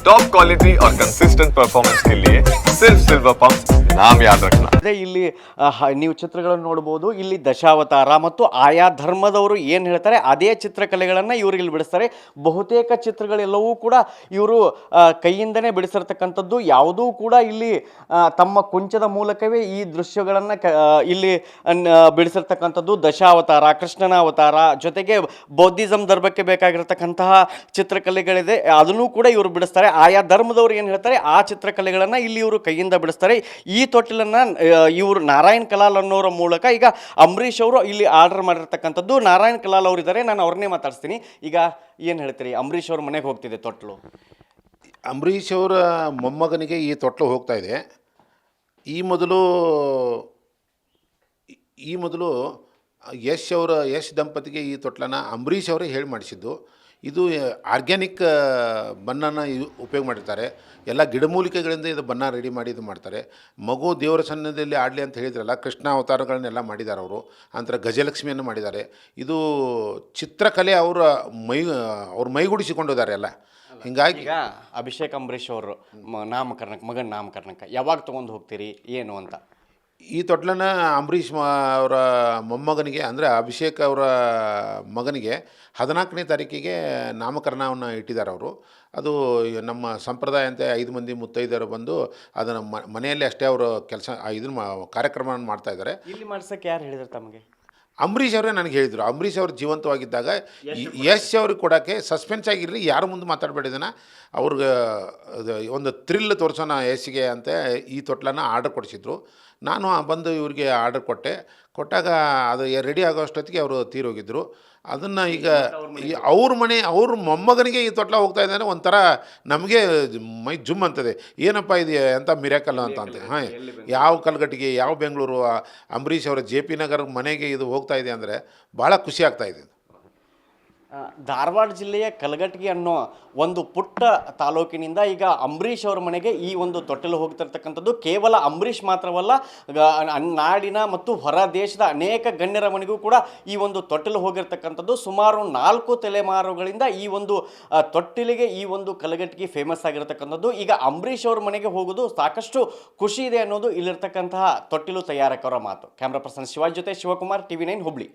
Top quality और consistent performance के लिए सिर्फ सिल्वर पंप नाम याद रखना ಅದೇ ಇಲ್ಲಿ ಆ, ಹ- ನೀವು ಚಿತ್ರಗಳನ್ನು ನೋಡ್ಬೋದು ಇಲ್ಲಿ ದಶಾವತಾರ ಮತ್ತು ಆಯಾ ಧರ್ಮದವರು ಏನು ಹೇಳ್ತಾರೆ ಅದೇ ಚಿತ್ರಕಲೆಗಳನ್ನು ಇವರು ಇಲ್ಲಿ ಬಿಡಿಸ್ತಾರೆ ಬಹುತೇಕ ಚಿತ್ರಗಳೆಲ್ಲವೂ ಕೂಡ ಇವರು ಕೈಯಿಂದನೇ ಬಿಡಿಸಿರ್ತಕ್ಕಂಥದ್ದು ಯಾವುದೂ ಕೂಡ ಇಲ್ಲಿ ಆ, ತಮ್ಮ ಕುಂಚದ ಮೂಲಕವೇ ಈ ದೃಶ್ಯಗಳನ್ನು ಕ ಆ, ಇಲ್ಲಿ ಅನ್- ಆ, ಬಿಡಿಸಿರ್ತಕ್ಕಂಥದ್ದು ದಶಾವತಾರ ಕೃಷ್ಣನ ಅವತಾರ ಜೊತೆಗೆ ಬೌದ್ಧಿಸಮ್ ಧರ್ಮಕ್ಕೆ ಬೇಕಾಗಿರ್ತಕ್ಕಂತಹ ಚಿತ್ರಕಲೆಗಳಿದೆ ಅದನ್ನು ಕೂಡ ಇವರು ಬಿಡಿಸ್ತಾರೆ ಆಯಾ ಧರ್ಮದವರು ಏನು ಹೇಳ್ತಾರೆ, ಆ ಚಿತ್ರಕಲೆಗಳನ್ನು ಇಲ್ಲಿ ಇವರು ಕೈಯಿಂದ ಬಿಡಿಸ್ತಾರೆ. ಈ ತೊಟ್ಟಿಲನ್ನು ಇವರು ನಾರಾಯಣ್ ಕಲಾಲ್ ಅನ್ನೋರ ಮೂಲಕ ಈಗ ಅಂಬರೀಷ್ ಅವರು ಇಲ್ಲಿ ಆರ್ಡರ್ ಮಾಡಿರ್ತಕ್ಕಂಥದ್ದು. ನಾರಾಯಣ್ ಕಲಾಲ್ ಅವರು ಇದ್ದಾರೆ ನಾನು ಅವ್ರನ್ನೇ ಮಾತಾಡ್ತೀನಿ ಈಗ ಏನು ಹೇಳ್ತೀರಿ, ಅಂಬರೀಷ್ ಅವ್ರ ಮನೆಗೆ ಹೋಗ್ತಿದೆ ತೊಟ್ಲು? ಅಂಬರೀಷ್ ಅವರ ಮೊಮ್ಮಗನಿಗೆ ಈ ತೊಟ್ಲು ಹೋಗ್ತಾ ಇದೆ. ಈ ಮೊದಲು ಈ ಮೊದಲು ಯಶ್ ಅವರ, ಯಶ್ ದಂಪತಿಗೆ ಈ ತೊಟ್ಲನ್ನು ಅಂಬರೀಷ್ ಅವರೇ ಹೇಳಿ ಮಾಡಿಸಿದ್ದು ಇದು ಆರ್ಗ್ಯಾನಿಕ್ ಬಣ್ಣನ ಯು- ಉಪಯೋಗ ಮಾಡಿರ್ತಾರೆ. ಎಲ್ಲ ಗಿಡಮೂಲಿಕೆಗಳಿಂದ ಇದು ಬಣ್ಣ ರೆಡಿ ಮಾಡಿ ಇದು ಮಾಡ್ತಾರೆ. ಮಗು ದೇವರ ಸನ್ನಿಧಿಯಲ್ಲಿ ಆಡಲಿ ಅಂತ ಹೇಳಿದ್ರಲ್ಲ ಕೃಷ್ಣ ಅವತಾರಗಳನ್ನೆಲ್ಲ ಮಾಡಿದ್ದಾರೆ ಅವರು. ನಂತರ ಗಜಲಕ್ಷ್ಮಿಯನ್ನು ಮಾಡಿದ್ದಾರೆ. ಇದು ಚಿತ್ರಕಲೆ ಅವರ ಮೈ ಅವ್ರ ಮೈಗೂಡಿಸಿಕೊಂಡಿದ್ದಾರೆ ಎಲ್ಲ. ಹಿಂಗಾಗಿ ಈಗ ಅಭಿಷೇಕ್ ಅಂಬರೀಷ್ ಅವರು ಮ- ನಾಮಕರಣಕ್ಕೆ ಮಗನ ನಾಮಕರಣಕ್ಕೆ ಯಾವಾಗ ತೊಗೊಂಡು ಹೋಗ್ತೀರಿ ಏನು ಅಂತ? ಈ ತೊಟ್ಲನ್ನು ಅಂಬರೀಷ್ ಮ- ಅವರ ಮೊಮ್ಮಗನಿಗೆ ಅಂದರೆ ಅಭಿಷೇಕ್ ಅವರ ಮಗನಿಗೆ ಹದಿನಾಲ್ಕನೇ ತಾರೀಕಿಗೆ ನಾಮಕರಣವನ್ನು ಇಟ್ಟಿದ್ದಾರೆ ಅವರು. ಅದು ನಮ್ಮ ಸಂಪ್ರದಾಯ ಅಂತೆ ಐದು ಮಂದಿ ಮುತ್ತೈದರು ಬಂದು ಅದನ್ನು ಮ ಮನೆಯಲ್ಲೇ ಅಷ್ಟೇ ಅವರು ಕೆಲಸ ಇದನ್ನು ಮಾ ಕಾರ್ಯಕ್ರಮವನ್ನು ಮಾಡ್ತಾ ಇದ್ದಾರೆ. ಇಲ್ಲಿ ಮಾಡ್ಸೋಕ್ಕೆ ಯಾರು ಹೇಳಿದ್ರು ತಮಗೆ? ಅಂಬರೀಷ್ ಅವರೇ ನನಗೆ ಹೇಳಿದರು. ಅಂಬರೀಷ್ ಅವರು ಜೀವಂತವಾಗಿದ್ದಾಗ ಈ- ಯಶ್ ಅವ್ರಿಗೆ ಕೊಡೋಕ್ಕೆ ಸಸ್ಪೆನ್ಸ್ ಆಗಿರಲಿ ಯಾರು ಮುಂದೆ ಮಾತಾಡಬೇಡಿದನ ಅವ್ರಿಗೆ ಒಂದು ಥ್ರಿಲ್ ತೋರಿಸೋಣ ಯಶ್ಗೆ ಅಂತ ಈ ತೊಟ್ಲನ್ನು ಆರ್ಡರ್ ಕೊಡಿಸಿದ್ರು. ನಾನು ಬಂದು ಇವ್ರಿಗೆ ಆರ್ಡರ್ ಕೊಟ್ಟೆ. ಕೊಟ್ಟಾಗ ಅದು ರೆಡಿ ಆಗೋ ಅಷ್ಟೊತ್ತಿಗೆ ಅವರು ತೀರೋಗಿದ್ದರು ಅದನ್ನು ಈಗ ಅವ್ರ ಮನೆ ಅವ್ರ ಮೊಮ್ಮಗನಿಗೆ ಈ ತೊಟ್ಲ ಹೋಗ್ತಾ ಇದ್ದಾನೆ ಒಂಥರ ನಮಗೆ ಮೈ ಜುಮ್ ಅಂತದೆ. ಏನಪ್ಪ ಇದು ಎಂಥ ಮಿರಾಕಲ್ ಅಂತ ಅಂತ. ಹಾಂ ಯಾವ ಕಲ್ಗಟ್ಟಿಗೆ ಯಾವ ಬೆಂಗಳೂರು? ಅಂಬರೀಷ್ ಅವರ ಜೆ ಪಿ ನಗರ ಮನೆಗೆ ಇದು ಹೋಗ್ತಾ ಇದೆ ಅಂದರೆ ಭಾಳ ಖುಷಿ ಆಗ್ತಾ ಇದೆ ಆ, ಧಾರವಾಡ ಜಿಲ್ಲೆಯ ಕಲಘಟಗಿ ಅನ್ನೋ ಒಂದು ಪುಟ್ಟ ತಾಲೂಕಿನಿಂದ ಈಗ ಅಂಬರೀಷ್ ಅವರ ಮನೆಗೆ ಈ ಒಂದು ತೊಟ್ಟಲು ಹೋಗ್ತಿರ್ತಕ್ಕಂಥದ್ದು. ಕೇವಲ ಅಂಬರೀಷ್ ಮಾತ್ರವಲ್ಲ ನಾಡಿನ ಮತ್ತು ಹೊರ ದೇಶದ ಅನೇಕ ಗಣ್ಯರ ಮನೆಗೂ ಕೂಡ ಈ ಒಂದು ತೊಟ್ಟಲು ಹೋಗಿರ್ತಕ್ಕಂಥದ್ದು. ಸುಮಾರು ನಾಲ್ಕು ತಲೆಮಾರುಗಳಿಂದ ಈ ಒಂದು ತೊಟ್ಟಿಲಿಗೆ ಈ ಒಂದು ಕಲಘಟಗಿ ಫೇಮಸ್ ಆಗಿರತಕ್ಕಂಥದ್ದು. ಈಗ ಅಂಬರೀಷ್ ಅವ್ರ ಮನೆಗೆ ಹೋಗೋದು ಸಾಕಷ್ಟು ಖುಷಿ ಇದೆ ಅನ್ನೋದು ಇಲ್ಲಿರ್ತಕ್ಕಂತಹ ತೊಟ್ಟಿಲು ತಯಾರಕರ ಮಾತು. ಕ್ಯಾಮ್ರಾ ಪರ್ಸನ್ ಶಿವಾಜ್ ಜೊತೆ ಶಿವಕುಮಾರ್, ಟಿವಿ ನೈನ್ ಹುಬ್ಳಿ.